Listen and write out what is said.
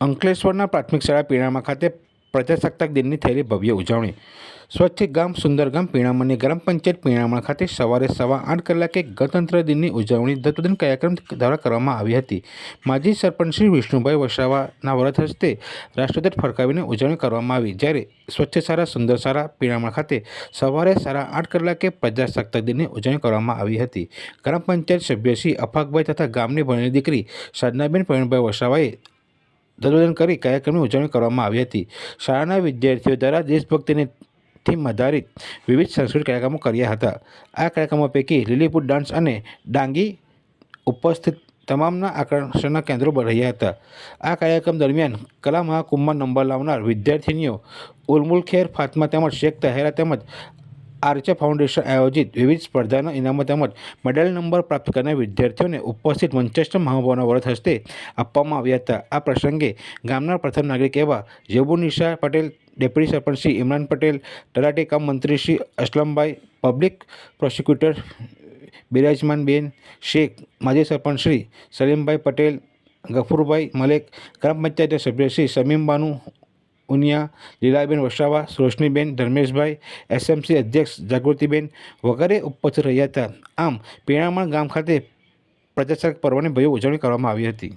અંકલેશ્વરના પ્રાથમિક શાળા પીણામા ખાતે પ્રજાસત્તાક દિનની થયેલી ભવ્ય ઉજવણી. સ્વચ્છ ગામ, સુંદર ગામ પીણામાની ગ્રામ પંચાયત પીણામા ખાતે સવારે સવા આઠ કલાકે ગણતંત્ર દિનની ઉજવણી દત્તદિન કાર્યક્રમ દ્વારા કરવામાં આવી હતી. માજી સરપંચ શ્રી વિષ્ણુભાઈ વસાવાના વ્રત હસ્તે રાષ્ટ્રધ્વજ ફરકાવીને ઉજવણી કરવામાં આવી. જ્યારે સ્વચ્છ સારા સુંદર સારા પીણામા ખાતે સવારે સાડા આઠ કલાકે પ્રજાસત્તાક દિનની ઉજવણી કરવામાં આવી હતી. ગ્રામ પંચાયત સભ્ય શ્રી અફાકભાઈ તથા ગામની ભણેલી દીકરી સાધનાબેન પ્રવીણભાઈ વસાવાએ ધ્વજવંદન કરી કાર્યક્રમની ઉજવણી કરવામાં આવી હતી. શાળાના વિદ્યાર્થીઓ દ્વારા દેશભક્તિની થીમ આધારિત વિવિધ સાંસ્કૃતિક કાર્યક્રમો કર્યા હતા. આ કાર્યક્રમો પૈકી લીલીપુટ ડાન્સ અને ડાંગી ઉપસ્થિત તમામના આકર્ષણના કેન્દ્રો રહ્યા હતા. આ કાર્યક્રમ દરમિયાન કલા મહાકુંભમાં નંબર લાવનાર વિદ્યાર્થિનીઓ, ઉલમુલ ખેર, ફાતમા તેમજ શેખ તહેરા તેમજ આર્ચર ફાઉન્ડેશન આયોજિત વિવિધ સ્પર્ધાના ઇનામો તેમજ મેડલ નંબર પ્રાપ્ત કરનાર વિદ્યાર્થીઓને ઉપસ્થિત મંચેસ્ટર મહાનુભાવોના વ્રત હસ્તે આપવામાં આવ્યા હતા. આ પ્રસંગે ગામના પ્રથમ નાગરિક એવા જેબુનિશા પટેલ, ડેપ્યુટી સરપંચ શ્રી ઇમરાન પટેલ, તલાટી કામ મંત્રી શ્રી અસલમભાઈ, પબ્લિક પ્રોસિક્યુટર બિરાજમાનબેન શેખ, માજી સરપંચ શ્રી સલીમભાઈ પટેલ, ગફુરભાઈ મલેક, ગ્રામ પંચાયતના સભ્ય શ્રી સમીમબાનુ ઉનિયા, લીલાબેન વસાવા, રોશનીબેન, ધર્મેશભાઈ, એસએમસી અધ્યક્ષ જાગૃતિબેન વગેરે ઉપસ્થિત રહ્યા હતા. આમ, પીણામણ ગામ ખાતે પ્રજાસત્તાક પર્વની ભવ્ય ઉજવણી કરવામાં આવી હતી.